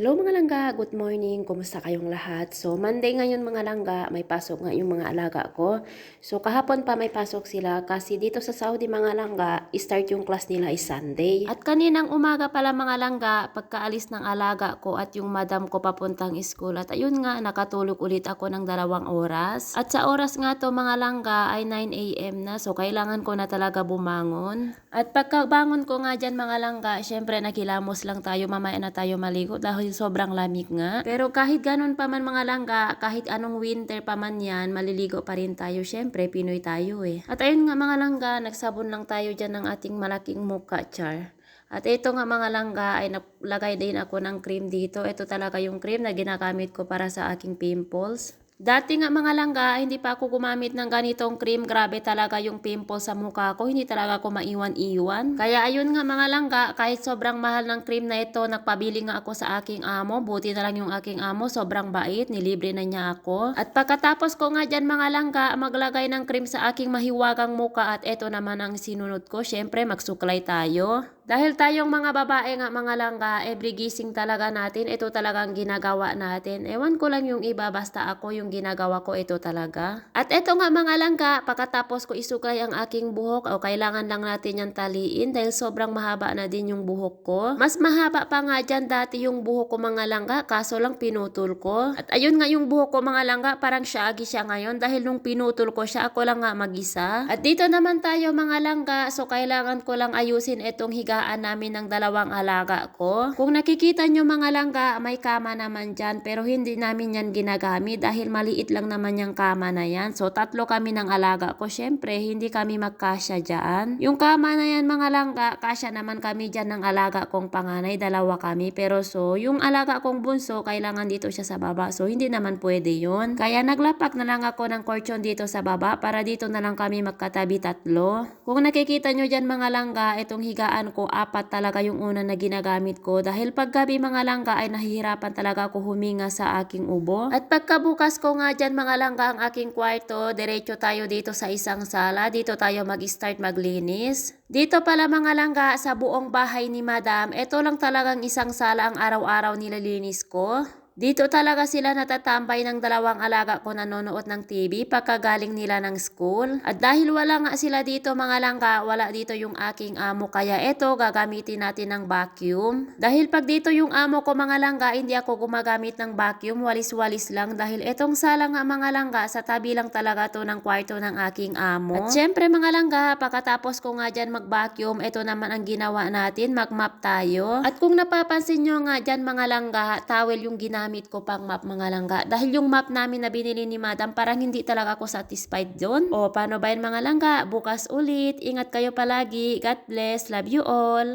Hello mga langga, good morning. Kumusta kayong lahat? So Monday ngayon mga langga, may pasok nga yung mga alaga ko. So kahapon pa may pasok sila kasi dito sa Saudi mga langga, start yung class nila is Sunday. At kaninang umaga pala mga langga, pagkaalis ng alaga ko at yung madam ko papuntang school. At ayun nga, nakatulog ulit ako ng dalawang oras. At sa oras nga to mga langga ay 9 a.m. na. So kailangan ko na talaga bumangon. At pagkabangon ko nga dyan mga langga, syempre nakilamos lang tayo, mamaya na tayo maligo dahil sobrang lamig nga. Pero kahit ganun pa man mga langga, kahit anong winter pa man yan, maliligo pa rin tayo. Syempre, Pinoy tayo eh. At ayun nga mga langga, nagsabon lang tayo dyan ng ating malaking mukha char. At ito nga mga langga ay naglagay din ako ng cream dito. Ito talaga yung cream na ginagamit ko para sa aking pimples. Dati nga mga langga, hindi pa ako gumamit ng ganitong cream. Grabe talaga yung pimple sa mukha ko. Hindi talaga ako maiwan-iwan. Kaya ayun nga mga langga, kahit sobrang mahal ng cream na ito, nagpabili nga ako sa aking amo. Buti na lang yung aking amo, sobrang bait. Nilibre na niya ako. At pagkatapos ko nga dyan mga langga, maglagay ng cream sa aking mahiwagang mukha at ito naman ang sinunod ko. Syempre, magsuklay tayo. Dahil tayong mga babae nga mga langga, every gising talaga natin, ito talagang ginagawa natin. Ewan ko lang yung iba, basta ako yung ginagawa ko, ito talaga. At ito nga mga langga, pagkatapos ko isukay ang aking buhok, o kailangan lang natin yan taliin dahil sobrang mahaba na din yung buhok ko. Mas mahaba pa nga dyan dati yung buhok ko mga langga, kaso lang pinutol ko. At ayun nga yung buhok ko mga langga, parang shaggy siya ngayon dahil nung pinutol ko siya, ako lang nga mag-isa. At dito naman tayo mga langga, so kailangan ko lang ayusin itong higa alagaan namin ng dalawang alaga ko. Kung nakikita nyo mga langga, may kama naman dyan pero hindi namin yan ginagamit dahil maliit lang naman yung kama na yan. So tatlo kami ng alaga ko. Syempre, hindi kami magkasya dyan. Yung kama na yan mga langga, kasya naman kami dyan ng alaga kong panganay. Dalawa kami. Pero so, yung alaga kong bunso, kailangan dito siya sa baba. So hindi naman pwede yon. Kaya naglapak na lang ako ng kortsyon dito sa baba para dito na lang kami magkatabi tatlo. Kung nakikita nyo dyan mga langga, itong higaan ko apat talaga yung una na ginagamit ko dahil paggabi mga langga ay nahihirapan talaga ako huminga sa aking ubo. At pagkabukas ko nga dyan mga langga ang aking kwarto, diretso tayo dito sa isang sala, dito tayo mag-start maglinis. Dito pala mga langga sa buong bahay ni madam, ito lang talagang isang sala ang araw-araw nilalinis ko. Dito talaga sila natatambay ng dalawang alaga ko nanonood ng TV pagkagaling nila ng school. At dahil wala nga sila dito mga langga, wala dito yung aking amo kaya eto gagamitin natin ng vacuum. Dahil pag dito yung amo ko mga langga, hindi ako gumagamit ng vacuum, walis-walis lang dahil etong sala nga mga langga sa tabi lang talaga to ng kwarto ng aking amo. At syempre mga langga, pagkatapos ko nga dyan mag-vacuum, ito naman ang ginawa natin, mag-map tayo. At kung napapansin nyo nga dyan mga langga, towel yung ginamit ginamit ko pang map mga langga. Dahil yung map namin na binili ni madam, parang hindi talaga ako satisfied doon. O paano ba yun mga langga? Bukas ulit. Ingat kayo palagi. God bless. Love you all.